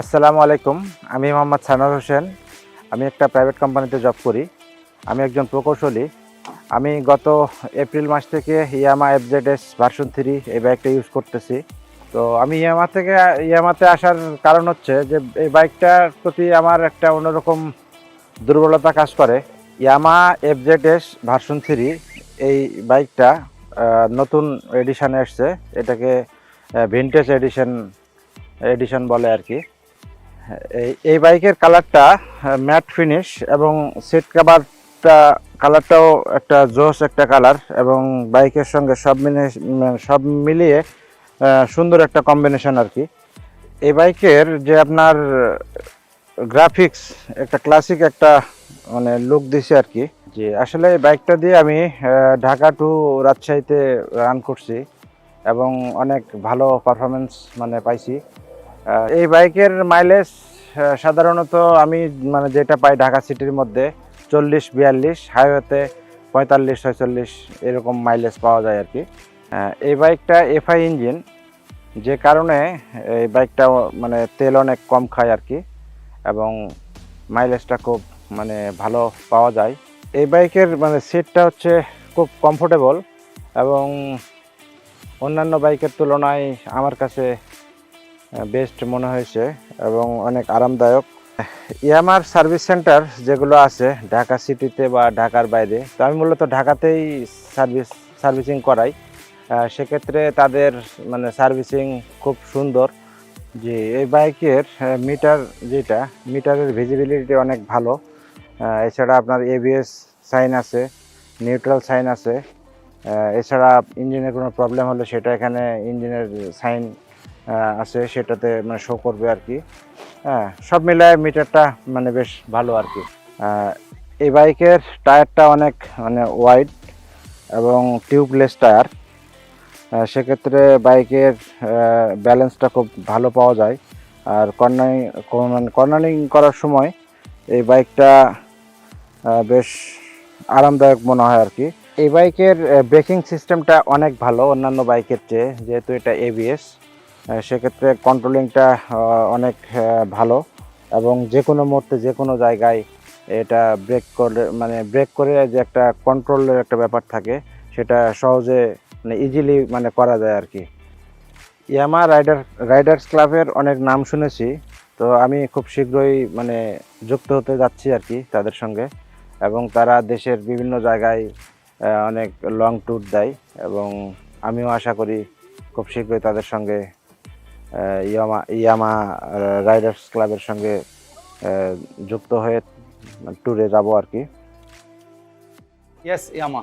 আসসালামু আলাইকুম, আমি মোহাম্মদ সানোয়ার হোসেন। আমি একটা প্রাইভেট কোম্পানিতে জব করি। আমি একজন প্রকৌশলী। আমি গত এপ্রিল মাস থেকে ইয়ামা এফজেডএস ভার্সন থ্রি এই বাইকটা ইউজ করতেছি। তো আমি ইয়ামা থেকে ইয়ামাতে আসার কারণ হচ্ছে যে, এই বাইকটার প্রতি আমার একটা অন্যরকম দুর্বলতা কাজ করে। ইয়ামা এফজেডএস ভার্সন থ্রি এই বাইকটা নতুন এডিশনে এসছে। এটাকে ভিনটেজ এডিশন এডিশন বলে আর কি। এই বাইকের কালারটা ম্যাট ফিনিশ এবং সিট কাভারটা কালারটাও একটা জোস একটা কালার এবং বাইকের সঙ্গে সব মিলিয়ে সব মিলিয়ে সুন্দর একটা কম্বিনেশন আর কি। এই বাইকের যে আপনার গ্রাফিক্স একটা ক্লাসিক একটা মানে লুক দিছে আর কি। যে আসলে এই বাইকটা দিয়ে আমি ঢাকা টু রাজশাহীতে রান করছি এবং অনেক ভালো পারফরমেন্স মানে পাইছি। এই বাইকের মাইলেজ সাধারণত আমি মানে যেটা পাই ঢাকা সিটির মধ্যে চল্লিশ, বিয়াল্লিশ হাইওয়েতে পঁয়তাল্লিশ, ছয়চল্লিশ এরকম মাইলেজ পাওয়া যায় আর কি। এই বাইকটা এফআই ইঞ্জিন যে কারণে এই বাইকটা মানে তেল অনেক কম খায় আর কি, এবং মাইলেজটা খুব মানে ভালো পাওয়া যায়। এই বাইকের মানে সিটটা হচ্ছে খুব কমফোর্টেবল এবং অন্যান্য বাইকের তুলনায় আমার কাছে বেস্ট মনে হয়েছে এবং অনেক আরামদায়ক। ইয়ামার সার্ভিস সেন্টার যেগুলো আছে, ঢাকা সিটিতে বা ঢাকার বাইরে, তো আমি মূলত ঢাকাতেই সার্ভিস সার্ভিসিং করাই। সেক্ষেত্রে তাদের মানে সার্ভিসিং খুব সুন্দর। যে এই বাইকের মিটার যেটা মিটারের ভিজিবিলিটি অনেক ভালো। এছাড়া আপনার এবিএস সাইন আছে নিউট্রাল সাইন আছে। এছাড়া ইঞ্জিনের কোনো প্রবলেম হলে সেটা এখানে ইঞ্জিনের সাইন আছে, সেটাতে মানে শো করবে আর কি। হ্যাঁ সব মিলায় মিটারটা মানে বেশ ভালো আর কি। এই বাইকের টায়ারটা অনেক মানে ওয়াইড এবং টিউবলেস টায়ার। সেক্ষেত্রে বাইকের ব্যালেন্সটা খুব ভালো পাওয়া যায়। আর কর্নারিং কর্নারিং করার সময় এই বাইকটা বেশ আরামদায়ক মনে হয় আর কি। এই বাইকের ব্রেকিং সিস্টেমটা অনেক ভালো অন্যান্য বাইকের চেয়ে, যেহেতু এটা এবিএস সেক্ষেত্রে কন্ট্রোলিংটা অনেক ভালো। এবং যে কোনো মুহূর্তে যে কোনো জায়গায় এটা ব্রেক করলে মানে ব্রেক করে যে একটা কন্ট্রোলের একটা ব্যাপার থাকে, সেটা সহজে মানে ইজিলি মানে করা যায় আর কি। ইয়ামা রাইডার, রাইডার্স ক্লাবের অনেক নাম শুনেছি, তো আমি খুব শীঘ্রই মানে যুক্ত হতে যাচ্ছি আর কি তাদের সঙ্গে। এবং তারা দেশের বিভিন্ন জায়গায় অনেক লং ট্যুর দেয়। এবং আমিও আশা করি খুব শীঘ্রই তাদের সঙ্গে ইয়ামা ইয়ামা রাইডার্স ক্লাবের সঙ্গে যুক্ত হয়ে ট্যুরে যাব আর কি ইয়েস Yama.